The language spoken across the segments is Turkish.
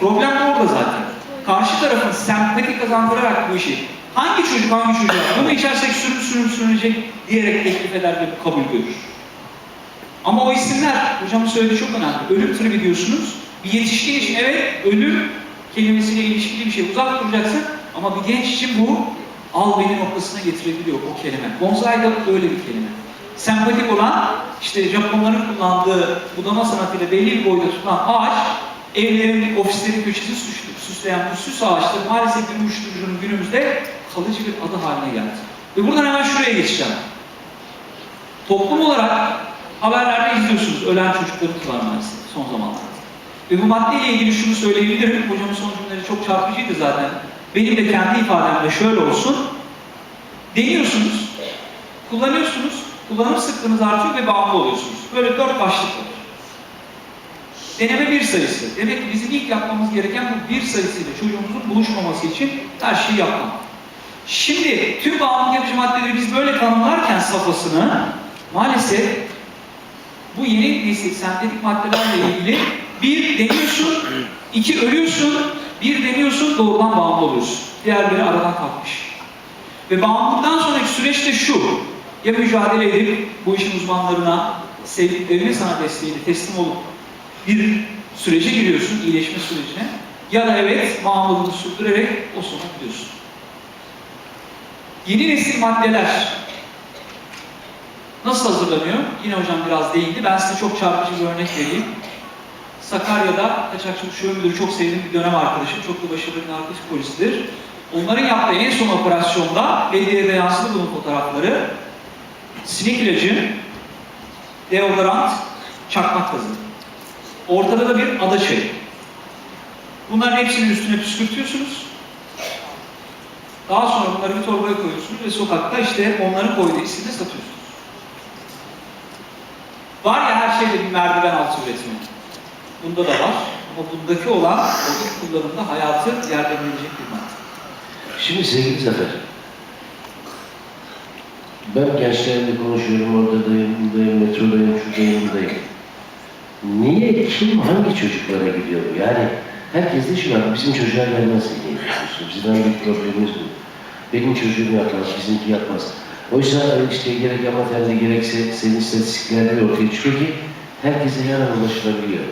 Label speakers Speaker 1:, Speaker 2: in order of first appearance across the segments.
Speaker 1: Problem de orada zaten. Karşı tarafın sempati kazandırarak bu işi hangi çocuk hangi çocuk bunu içersek sürüm sürüm sürünecek diyerek teklif eder ve kabul görür. Ama o isimler, hocamın söylediği çok önemli. Ölüm tribi diyorsunuz. Bir yetişkin için evet ölüm kelimesiyle ilişkili bir şey. Uzak duracaksın ama bir genç için bu al beni noktasına getirebiliyor o kelime. Bonsai da böyle bir kelime. Sempatik olan, işte Japonların kullandığı budama sanatıyla belli bir boyda tutulan ağaç, evlerin, ofislerin köşesini süslü- süsleyen bu süs ağaçları maalesef bir uyuşturucunun günümüzde kalıcı bir adı haline geldi. Ve buradan hemen şuraya geçeceğim. Toplum olarak haberlerde izliyorsunuz ölen çocuklarımız var maalesef son zamanlarda. Ve bu maddeyle ilgili şunu söyleyebilirim. Hocamın son cümleleri çok çarpıcıydı zaten. Benim de kendi ifademde şöyle olsun. Deniyorsunuz, kullanıyorsunuz, kullanım sıklığınız artıyor ve bağımlı oluyorsunuz. Böyle dört başlık var. Deneme bir sayısı. Demek ki bizim ilk yapmamız gereken bu bir sayısıyla çocuğumuzun buluşmaması için her şeyi yapmak. Şimdi tüm bağımlılık yapıcı maddeleri biz böyle tanımlarken safhasını maalesef bu yeni nesil sentetik maddelerle ilgili bir deniyorsun, iki ölüyorsun, bir deniyorsun doğrudan bağımlı oluyorsun. Diğerleri aradan kalkmış. Ve bağımlılıktan sonraki süreçte şu, ya mücadele edip bu işin uzmanlarına, sevdiklerine sana desteğiyle teslim olup bir sürece giriyorsun, iyileşme sürecine. Ya da evet, bağımlılığını sürdürerek o sona gidiyorsun. Yeni nesil maddeler nasıl hazırlanıyor? Yine hocam biraz değindi. Ben size çok çarpıcı bir örnek vereyim. Sakarya'da kaçakçılık şube müdürü çok sevdiğim bir dönem arkadaşım. Çok da başarılı bir narkotik polisidir. Onların yaptığı en son operasyonda medyaya yansıdı bunun fotoğrafları. Sinek ilacı, deodorant, çakmak gazı. Ortada da bir ada çayı. Bunların hepsinin üstüne püskürtüyorsunuz. Daha sonra bunları bir torbaya koyuyorsunuz ve sokakta işte onların koyduğu isimle satıyorsunuz. Var ya her şeyde bir merdiven altı üretimi. Bunda da var. Ama bundaki olan o kullanımda hayatı yerden verecek bir madde.
Speaker 2: Şimdi sevgili Zafer, ben gençlerle konuşuyorum, oradayım, buradayım, metrodayım, şuradayım, buradayım. Niye, kim, hangi çocuklara gidiyor? Yani herkes de şu var, bizim çocuğa gelmez diye düşünüyorsun. Bizim en problemimiz bu. Benim çocuğum yapmaz, bizimki yapmaz. Oysa işte gerek amatörde gerekse senin istatistiklerde ortaya çıkıyor ki herkese her an ulaşılabiliyor.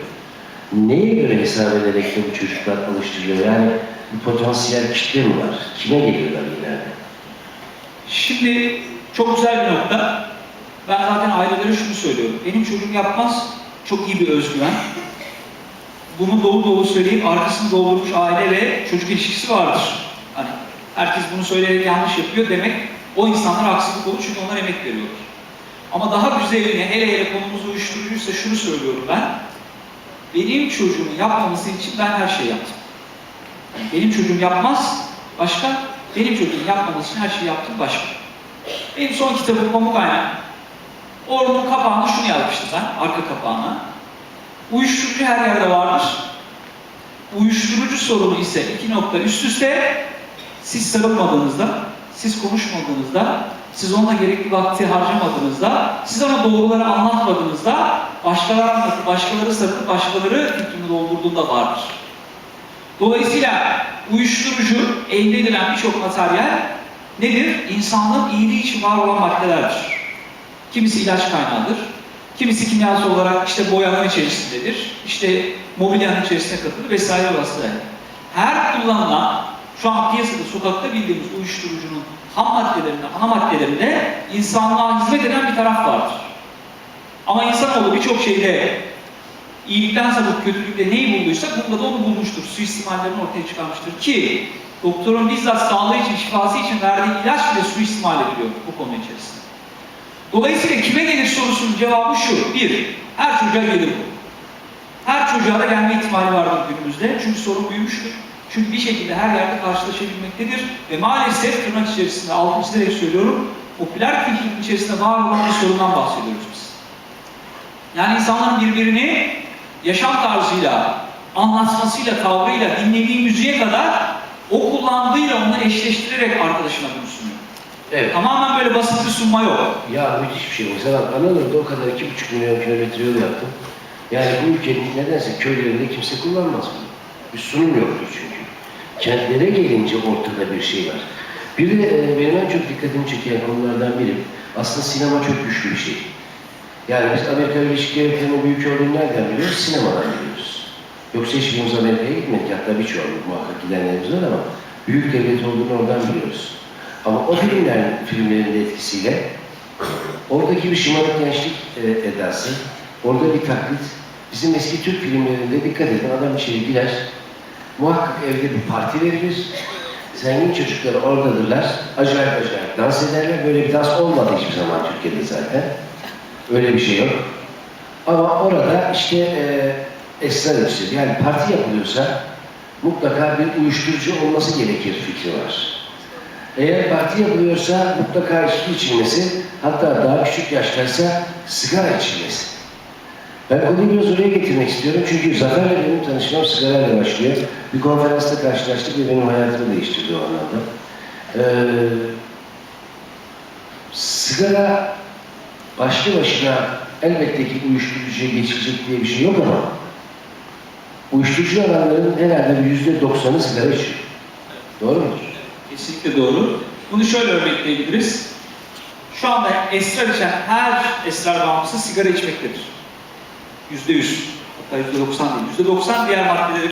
Speaker 2: Neye göre hesap ederek de bu çocuklar alıştırılıyor? Yani bir potansiyel kitle mi var? Kime geliyorlar ileride?
Speaker 1: Şimdi çok güzel bir nokta. Ben zaten ailelere şunu söylüyorum. Benim çocuğum yapmaz. Çok iyi bir özgüven. Bunu dolu dolu söyleyip arkasını doldurmuş aile ve çocuk ilişkisi vardır. Hani herkes bunu söyleyerek yanlış yapıyor demek o insanlar haksızlık olur çünkü onlar emek veriyorlar. Ama daha güzelini hele hele konumuz uyuşturucuysa şunu söylüyorum ben. Benim çocuğumun yapmaması için ben her şeyi yaptım. Benim çocuğum yapmaz, başka. Benim çocuğum yapmaması için her şeyi yaptım, başka. Benim son kitabım Pamuk Aynen. Onun kapağına şunu yazmıştım ben, arka kapağına. Uyuşturucu her yerde vardır. Uyuşturucu sorunu ise iki nokta üst üste siz sarılmadığınızda, siz konuşmadığınızda, siz onunla gerekli vakti harcamadığınızda, siz ona doğruları anlatmadığınızda başkaları başkaları sarılıp, başkaları fikrini doldurduğunda vardır. Dolayısıyla uyuşturucu elde edilen birçok materyal nedir? İnsanlığın iyiliği için var olan maddelerdir. Kimisi ilaç kaynağıdır. Kimisi kimyasal olarak işte boyanın içerisindedir. İşte mobilyanın içerisine katılır vesaire vesaire. Her kullanılan şu an piyasada sokakta bildiğimiz uyuşturucunun ham maddelerinde, ana maddelerinde insanlığa hizmet eden bir taraf vardır. Ama insanoğlu birçok şeyde iyilikten sapıp kötülükte neyi bulduysa bunda da onu bulmuştur. Suistimallerini ortaya çıkarmıştır ki doktorun bizzat sağlığı için, şifası için verdiği ilaç bile suistimal ediliyor bu konu içerisinde. Dolayısıyla kime gelir sorusunun cevabı şu. Bir, her çocuğa gelir bu. Her çocuğa da gelme ihtimali vardır günümüzde. Çünkü sorun büyümüştür. Çünkü bir şekilde her yerde karşılaşabilmektedir. Ve maalesef tırnak içerisinde, altını çizerek söylüyorum, popüler kültürün içerisinde var olan bir sorundan bahsediyoruz biz. Yani insanların birbirini yaşam tarzıyla, anlatmasıyla, tavrıyla, dinlediği müziğe kadar o kullandığıyla onu eşleştirerek arkadaşına bunu sunuyor.
Speaker 2: Evet.
Speaker 1: Tamamen böyle basit bir sunma yok.
Speaker 2: Ya müthiş bir şey. Mesela bak Anadolu'da o kadar iki buçuk milyon kilometre yol yaptım. Yani bu ülkenin nedense köylerinde kimse kullanmaz bunu. Bir sunum yoktur çünkü. Kentlere gelince ortada bir şey var. Bir de e, benim en çok dikkatimi çeken konulardan biri, aslında sinema çok güçlü bir şey. Yani biz Amerika Birleşik Devletleri'nin büyük olduğunu nereden biliyoruz? Sinemadan biliyoruz. Yoksa hiçbirimiz Amerika'ya gitmedik. Hatta birçoğumuz muhakkak gidenlerimiz var ama büyük devlet olduğunu oradan biliyoruz. Ama o filmlerin, filmlerin de etkisiyle oradaki bir şımarık gençlik e, edası, orada bir taklit, bizim eski Türk filmlerinde dikkat edin adam içeri girer, muhakkak evde bir parti verilir, zengin çocuklar oradadırlar, acayip acayip dans ederler, böyle bir dans olmadı hiçbir zaman Türkiye'de zaten. Öyle bir şey yok. Ama orada işte e, esrar içtir. Yani parti yapılıyorsa mutlaka bir uyuşturucu olması gerekir fikri var. Eğer parti yapılıyorsa mutlaka içki içilmesi, hatta daha küçük yaşlarsa sigara içilmesi. Ben konuyu biraz oraya getirmek istiyorum çünkü Zafer'le benim tanışmam sigarayla başlıyor. Bir konferansta karşılaştık ve benim hayatımı değiştirdi o anlamda. Ee, sigara başlı başına elbette ki uyuşturucuya geçecek diye bir şey yok ama uyuşturucu alanların herhalde yüzde doksanı sigara içiyor. Doğru mudur?
Speaker 1: Kesinlikle doğru. Bunu şöyle örnekleyebiliriz. Şu anda esrar içen her esrar bağımlısı sigara içmektedir. Yüzde yüz. Hatta yüzde doksan değil. Yüzde doksan diğer maddeleri